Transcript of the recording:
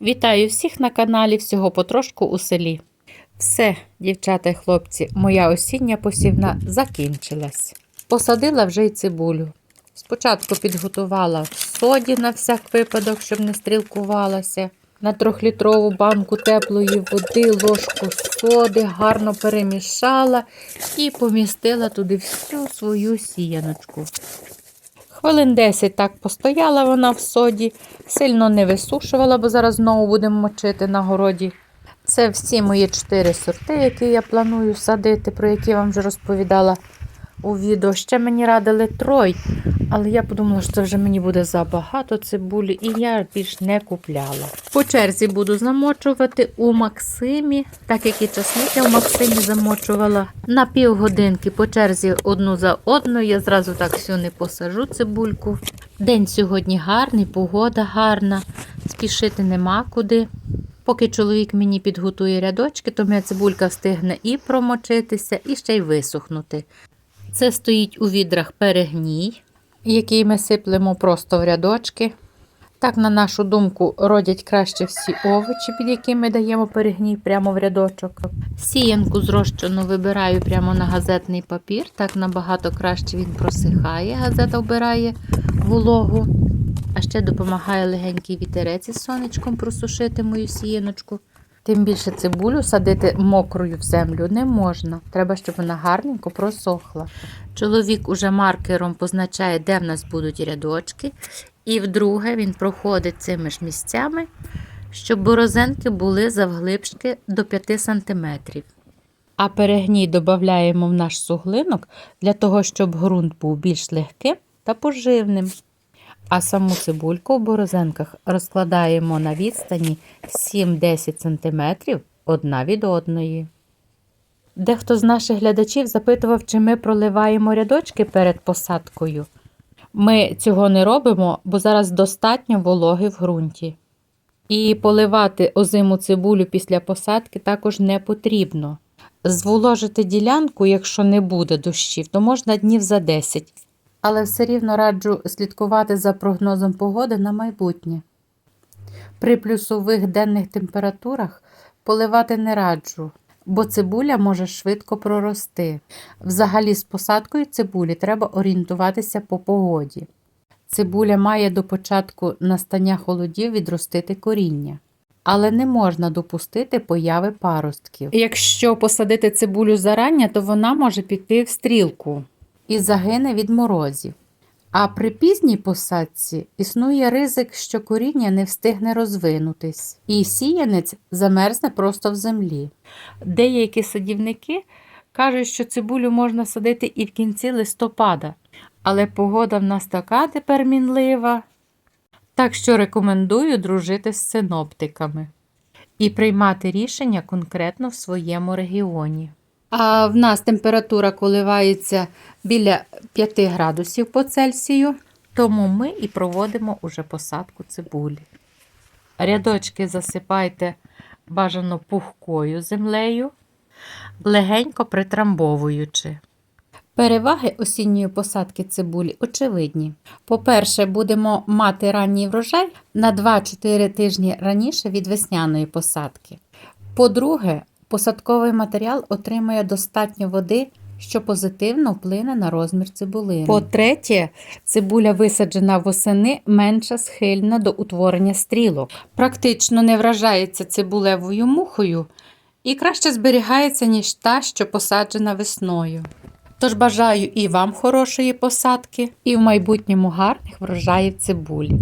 Вітаю всіх на каналі всього потрошку у селі. Все, дівчата й хлопці, моя осіння посівна закінчилась. Посадила вже й цибулю. Спочатку підготувала в соді на всяк випадок, щоб не стрілкувалася. На трьохлітрову банку теплої води, ложку соди гарно перемішала і помістила туди всю свою сіяночку. Хвилин 10 так постояла вона в соді, сильно не висушувала, бо зараз знову будемо мочити на городі. Це всі мої чотири сорти, які я планую садити, про які я вам вже розповідала у відео. Ще мені радили трой, але я подумала, що це вже мені буде забагато цибулі, і я більш не купляла. По черзі буду замочувати у Максимі, так як і часник я в Максимі замочувала. На півгодинки по черзі одну за одною. Я зразу так всю не посажу цибульку. День сьогодні гарний, погода гарна, спішити нема куди. Поки чоловік мені підготує рядочки, то моя цибулька встигне і промочитися, і ще й висохнути. Це стоїть у відрах перегній, який ми сиплемо просто в рядочки. Так, на нашу думку, родять краще всі овочі, під якими даємо перегній прямо в рядочок. Сіянку зрощену вибираю прямо на газетний папір, так набагато краще він просихає, газета вбирає вологу. А ще допомагає легенький вітерець із сонечком просушити мою сіяночку. Тим більше цибулю садити мокрою в землю не можна. Треба, щоб вона гарненько просохла. Чоловік уже маркером позначає, де в нас будуть рядочки, і вдруге він проходить цими ж місцями, щоб борозенки були завглибшки до 5 см. А перегній додаємо в наш суглинок для того, щоб ґрунт був більш легким та поживним. А саму цибульку в борозенках розкладаємо на відстані 7-10 см одна від одної. Дехто з наших глядачів запитував, чи ми проливаємо рядочки перед посадкою. Ми цього не робимо, бо зараз достатньо вологи в ґрунті. І поливати озиму цибулю після посадки також не потрібно. Зволожити ділянку, якщо не буде дощів, то можна днів за 10 але все рівно раджу слідкувати за прогнозом погоди на майбутнє. При плюсових денних температурах поливати не раджу, бо цибуля може швидко прорости. Взагалі, з посадкою цибулі треба орієнтуватися по погоді. Цибуля має до початку настання холодів відростити коріння. Але не можна допустити появи паростків. Якщо посадити цибулю зарання, то вона може піти в стрілку і загине від морозів. А при пізній посадці існує ризик, що коріння не встигне розвинутись, і сіянець замерзне просто в землі. Деякі садівники кажуть, що цибулю можна садити і в кінці листопада, але погода в нас така тепер мінлива. Так що рекомендую дружити з синоптиками і приймати рішення конкретно в своєму регіоні. А в нас температура коливається біля 5 градусів по Цельсію, тому ми і проводимо уже посадку цибулі. Рядочки засипайте бажано пухкою землею, легенько притрамбовуючи. Переваги осінньої посадки цибулі очевидні. По-перше, будемо мати ранній врожай на 2-4 тижні раніше від весняної посадки. По-друге, посадковий матеріал отримує достатньо води, що позитивно вплине на розмір цибулини. По-третє, цибуля висаджена восени менша схильна до утворення стрілок. Практично не вражається цибулевою мухою і краще зберігається, ніж та, що посаджена весною. Тож бажаю і вам хорошої посадки, і в майбутньому гарних врожаїв цибулі.